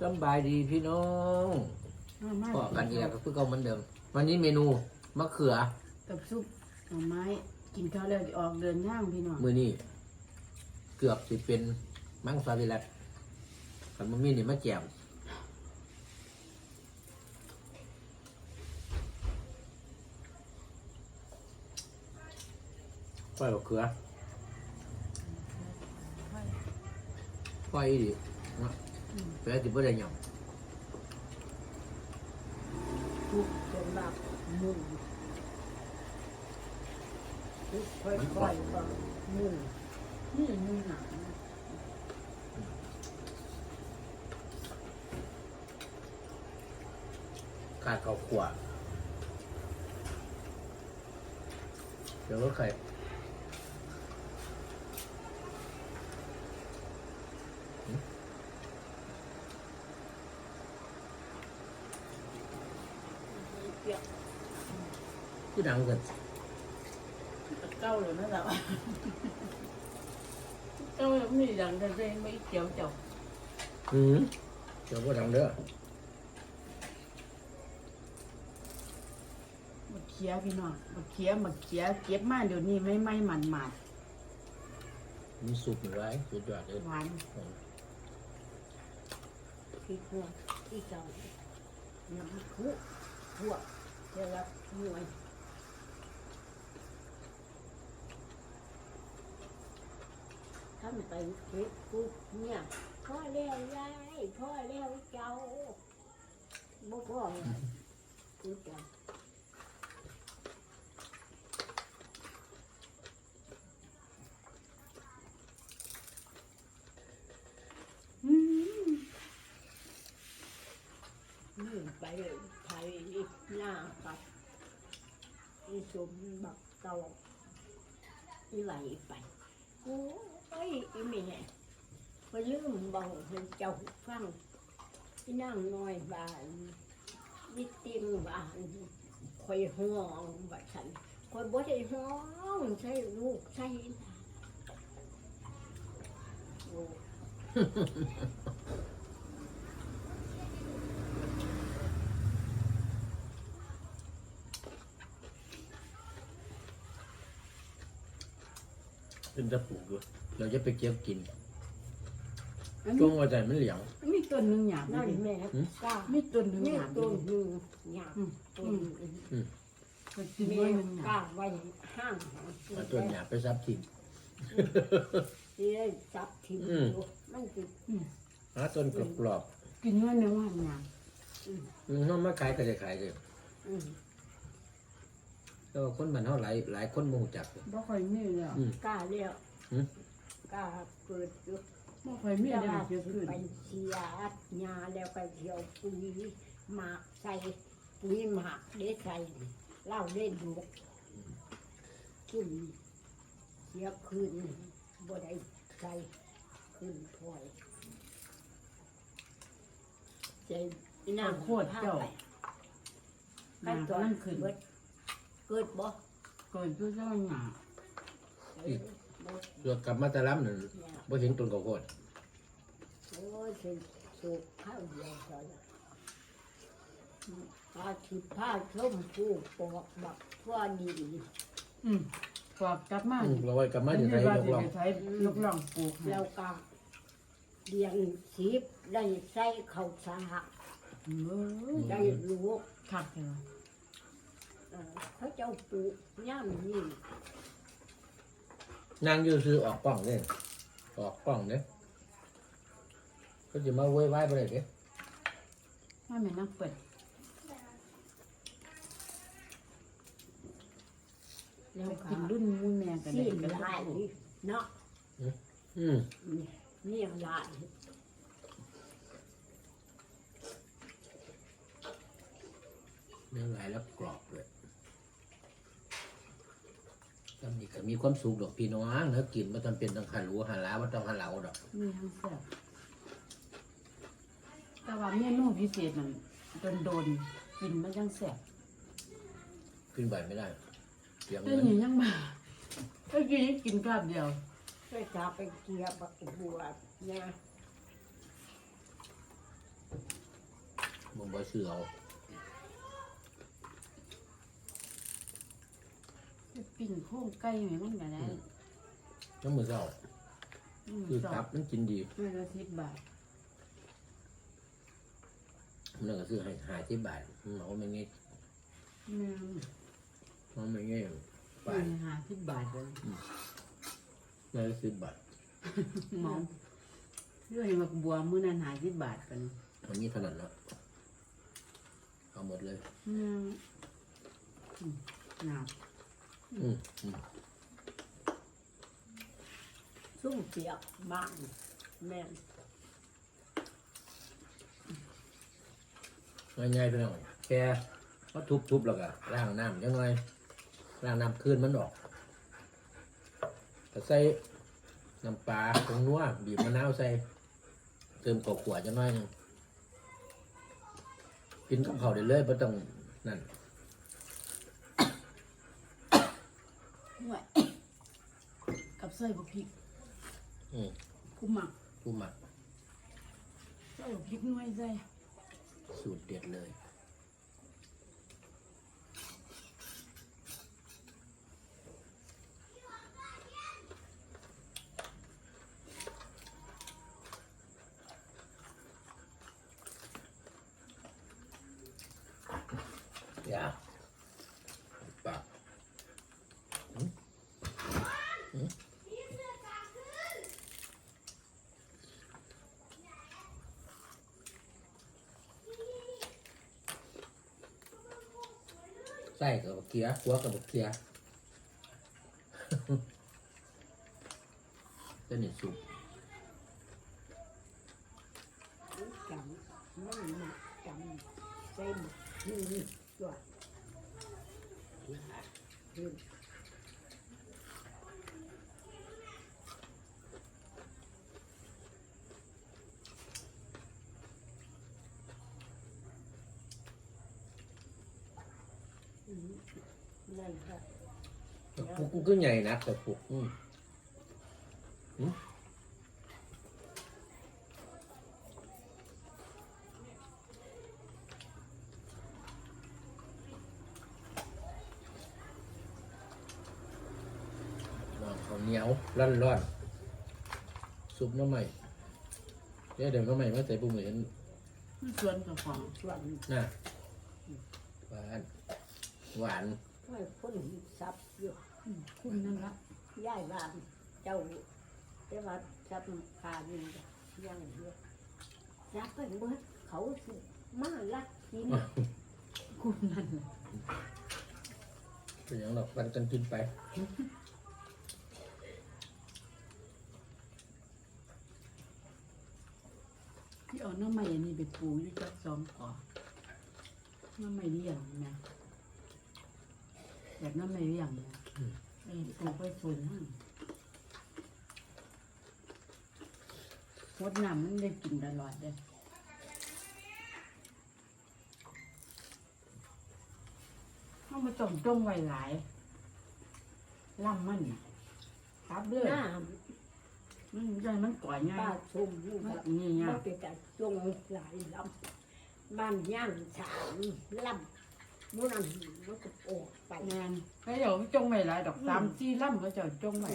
สำบายดีพี่น้องมามาก็กันอีกแล้วก็คือเก่าเหมือนเดิม วันนี้เมนูมะเขือกับซุปหน่อไม้ กินข้าวแล้วสิออกเดินทางพี่น้องมือนี้เกือบสิเป็นมังสวิรัตขันมันมีนี่มะแจ่มก้อยมะเขือก้อยอีดิ เนาะเพื่อที่บ่ได้หยังทุกจนแบบมุ่งทุกค่อยๆก็มุ่งนี่มุ่งหนังขาดข้าวคั่วเดี๋ยวก็ไข่คือดังเกินเก้าเลยนะเราเก้าแล้วมีดังแต่เร่งไม่เกี่ยวเจ้าอืมเดี๋ยวก็ดังเด้อมาเคี้ยพี่น้องมาเคี้ยมาเคี้ยเก็บมาเดี๋ยวนี้ไม่ไม่หมันหมัดมีสุกอยู่ไว้สุดยอดเลยหวานพริกหัวที่เก่าน้ำคุหัวเจะรับหน่วย ทำไปเฮ็ดปุ๊บเนี่ยพ่อแล้วยายพ่อแล้วเจ้าบ่พ่อเลยพูดกันอืมนี่ไปไทยหน้าปัดอีสมบักเก่าอีไหลไป โอ้ยอีแม่พอลืมเบาให้เจ้าฟังอีนั่งน้อยบานนิติมบานคอยห้องบัดฉันคอยบ่ได้ห้องใช่ลูกใช่โอ้ เป็นตะปูอยู่เราจะไปเก็บกินอันช่วนี้งว่าใจมันเหลียงมีต้นหนึ่งหยาบนั่นอยู่แม่หืมกล้ามีต้นหนึ่งนี่หยาบอต้ยู่นหนึ่งหยาบอืมต้นหนึ่งก็กินแม่ด้วยหนึ่งหกยาล้าบไว้ห้างเอาตัวหยาบไปซับทิ้งที่ได้จับทิ้งอืมอยู่มันคือหาต้นกรอบกินด้วยหนึ่งหวานหยาบๆอืมน้องมาขายก็จะขายเลยอืม แล้วาคนบ้านเฮาหลายหลายคนบ่รู้จักเลยบ่ค่อยมีเลยอะอืม กล้าเลี้ยวหืม กล้าเกิดอยู่บ่ค่อยมีกเลยล้าเยอะขึ้นไปเชียร์ยาแล้วไปเที่ยวปุ๋ยหมากใส่ปุ๋ยหมากได้ใส่เหล้าได้ดูกขึ้นเสียคืนบ่ได้ใส่ขึ้นพลอยใจนางโคตรเจ้าใครตัวนั่งขึ้นเกิด เกิดบ่เกิดด้วยเจ้าหยาบอีกรวดกลับมาแตะล้ำนั่นบ่เห็นต้นข้าวโพดโอ้ยเป็นสุกข้าวเดียวเท่านั้นผ้าทิพผ้าชมพูปอกบักทั่วดินอืมกวาดกลับมาอืมเราไว้กลับมาอันจะนี้ใส่ว่าดอกสิลองไปใช้ยกล่องปลูกให้แล้วก็เลี้ยงสีบได้ใส่ข้าวสากเออได้ลูกคักเลยว่ะ เอ่อเขาเจ้าปลูกย่ามนี่นางอยู่ซื้อออกป้องเด้ออกป้องเด้ก็จะมาโวยวายบ่ได้เด้ถ้าแม่นักเปิดแล้วไปก็กินรุ่นมูแม่กันสีได้กันลายนี่เนาะอืมนี่ลายเนื้อหลายแล้วกรอบเลยตำนี้ ก็มีความสุขดอกพี่น้องถ้ากินบ่จำเป็นต้องหันรู้หันล้าบ่ต้องหันเหลาดอกมีทั้งแซ่บแต่ว่าเมนูพิเศษนั่นโดนโดนๆกินมันยังแซ่บกินบ่อยไม่ได้เสียงแต่เงินนี่ยังมาเมื่อกี้ยังกินกาบเดียวไปจับไปเกียบบักบัวเนี่ยมันบ่ซื้อเอา ปิ้งโค้งไก่แม่มันก็ได้น้ำมือเจ้าอืมคือสอตับมันกินดีไม่ละสิบบาทมันก็ซื้อให้หาที่บาทมันเอาไม่งี้แม่มันไม่งี้ไปบาทหาสิบบาทเลยไม่ได้สิบบาทหมอมด้วยมักบัวมื้อนั้นหาสิบบาทกันอันนี้ถนัดแล้วเอาหมดเลยอืมอืมหนาบอืมอืม ซุ่มเปียกบ้างแม่นง่ายๆไปหน่อยแค่ก็ทุบๆแล้วก็ล้างน้ำยังไงล้างน้ำคืนมันออกแต่ใส่น้ำปลาผงนัวบีบมะนาวใส่เติมข้าวขวดจะน้อยนึงกินกับข้าวได้เลยไม่ต้องนั่น ห่วยกับใส่บะพริกอืมกูหมักผู้หมักใส่บะพริกหน่วยใส่สูตรเด็ดเลย อย่าปากหืมหืม ไส้กับเกียหัวกับเกียเส้นนี่สุกจำไม่หนักจำเส้นนี่ตัวขึ้นอืม นั่นค่ะแต่ปุกมันก็ใหญ่นะแต่ปุกอืมหืมลองข้าวเหนียวร้อนร้อนๆซุปหน้ำใหม่เดี๋ยวเดี๋ยวหน้ำใหม่มาใส่ปุ่มเหมือนมันส่วนกับของ ส่วน น่ะหวานหวาน ไม่พ้นซับอยู่อืมคุณนั่นละย่ายบ้านเจ้าแต่ว่าซับพานี่ย่างเยอะซับไปเมื่อเขาสิมาลักกินคุณนั่นละเป็นอย่างหรอกวันกันกินไปที่เอาหน้ำใหม่อันนี้ไปปลูกอยู่จักสองก่อหน้ำใหม่เลี้ยงนะ แบบหน้ำใหม่เลี้ยงนะอืมเออปลูกไปฝนนั่นพดน้ำมันได้กินตลอดเลยเขามาจมจงไว้หลายล่ำมันครับเลยหน้ามันใจมันก่อยง่าป้ายชมอยู่แบนบนี่ไงมันเป็นการจงหลายลำบ้านย่างสามลำ มันนั่นมันก็ออกไปแมนก็เดี๋ยวจงไว้หลายดอกสามสี่ล่ำก็จะจงไว้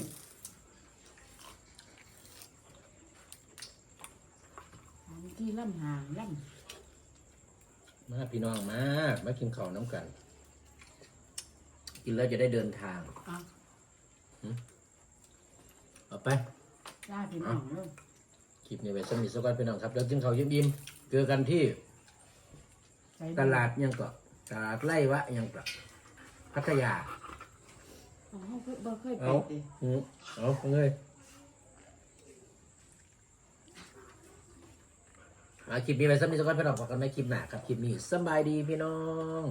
สามสี่ล่ำห่างล่มาพี่น้องมามากินข้าวน้ำกัน กินแล้วจะได้เดินทางำอะเอาไป ได้พี่น้องเริ่มคลิปนี้ไว้สมิทสกอนพี่น้องครับแล้วกินข้าวยิ้มๆเจอกันที่ใส่ตลาดยังก็ต ลาดไร่วะยังก็พัทยาอ๋อเพิ่งบ่เคยไปเอาดิอืมเอาเลยเอาคลิปนี้ไว้สมิทสกอนพี่น้องพบกันในคลิปหน้าครับคลิปนี้สำบายดีพี่น้อง